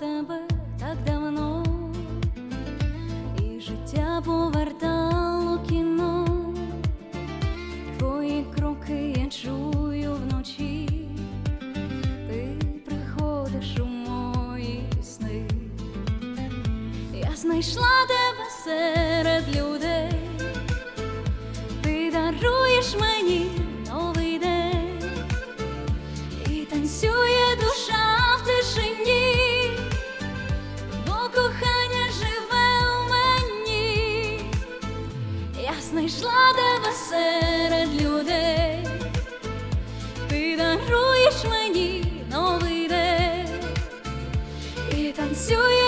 тебе так давно, і життя повертало кіно, твої кроки я чую вночі, ти приходиш у мої сни. Я знайшла тебе серед людей, тебе серед людей, ти даруєш мені новий день. І танцює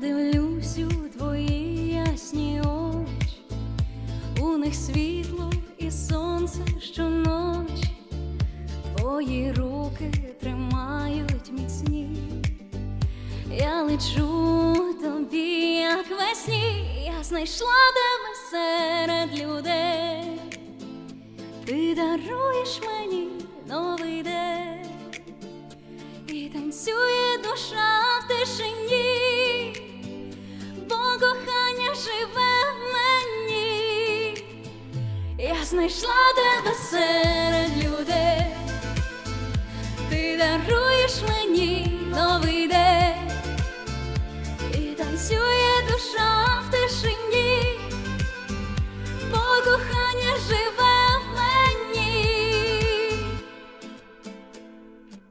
Дивлюсь у твої ясні очі, у них світло і сонце щоночі, твої руки тримають міцні, я лечу тобі, як весні, я знайшла тебе серед людей, ти даруєш мені новий день. І танцює знайшла